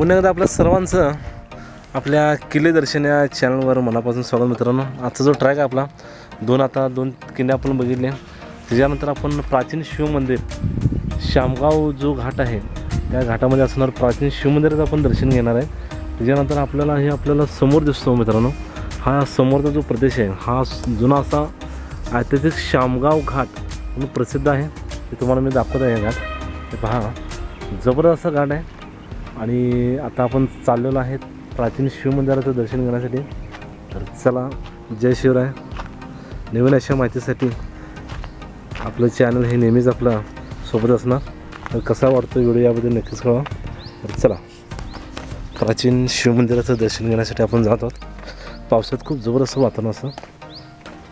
पुन्हा एकदा आपल्या सर्वांचं आपल्या किल्ले दर्शन या चॅनलवर मनापासून स्वागत मित्रांनो. आजचा जो ट्रॅक आहे आपला दोन आता दोन किल्ले आपण बघितले. त्याच्यानंतर आपण प्राचीन शिवमंदिर शामगाव जो घाट आहे त्या घाटामध्ये असणार प्राचीन शिवमंदिराचं आपण दर्शन घेणार आहे. त्याच्यानंतर आपल्याला हे आपल्याला समोर दिसतो मित्रांनो. हा समोरचा जो प्रदेश आहे हा जुना असा ऐतिहासिक शामगाव घाट म्हणून प्रसिद्ध आहे. ते तुम्हाला मी दाखवत आहे घाट. ते पहा जबरदस्त घाट आहे. आणि आता आपण चाललेलो आहे प्राचीन शिवमंदिराचं दर्शन घेण्यासाठी. तर चला जय शिवराय. नवीन अशा माहितीसाठी आपलं चॅनल हे नेहमीच आपलं सोबत असणार. तर कसा वाटतो व्हिडिओ याबद्दल नक्कीच कळवा. तर चला प्राचीन शिवमंदिराचं दर्शन घेण्यासाठी आपण जात आहोत. पावसात खूप जबरदस्त वातावरण असतं.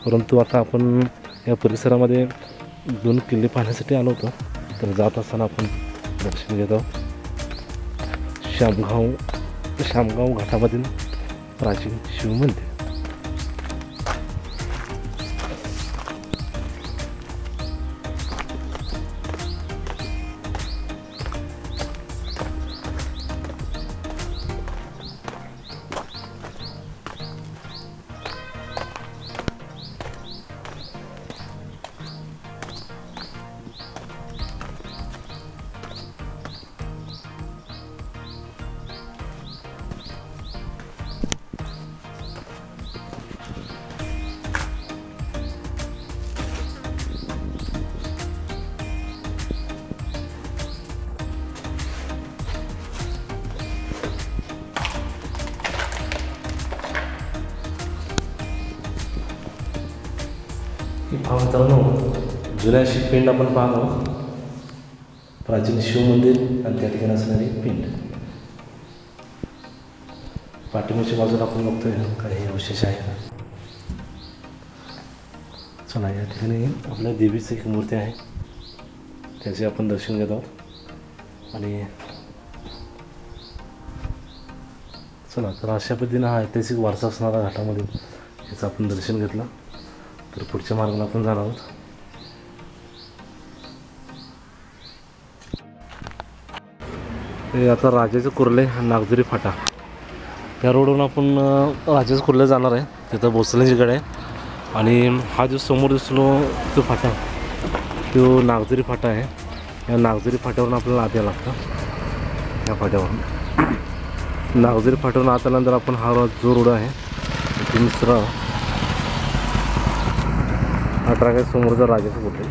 परंतु आता आपण या परिसरामध्ये दोन किल्ले पाहण्यासाठी आलो होतो. तर जात असताना आपण दर्शन घेत आहोत. शामगाव शामगाव घाटामधील प्राचीन शिवमंदिर मित्रांनो जुन्या अशी पिंड आपण पाहतो प्राचीन शिवमंदिर आणि त्या ठिकाणी असणारी पिंड. पाठिंबाच्या बाजूला आपण बघतोय काही अवशेष आहे ना चला या ठिकाणी आपल्या देवीची एक मूर्ती आहे. त्याचे आपण दर्शन घेत आहोत. आणि चला तर अशा पद्धतीनं हा ऐतिहासिक वारसा असणारा घाटामध्ये याचं आपण दर्शन घेतलं. तर पुढच्या मार्गाला आपण जाणार आहोत. हे आता राजाचं कुर्ले नागझरी फाटा. या रोडवरून आपण राजाचं कुर्ले जाणार आहे. तिथं भोसलेची गड आहे. आणि हा जो समोर दिसलो तो फाटा तो नागझरी फाटा आहे. या नागझुरी फाट्यावरून आपल्याला आत यावं लागतं. या फाट्यावरून. नागझुरी फाट्यावरून आत आल्यानंतर आपण हा जो रोड आहे तिथून सरळ अठरा ट्रॅक समोरचा राजेश बोटे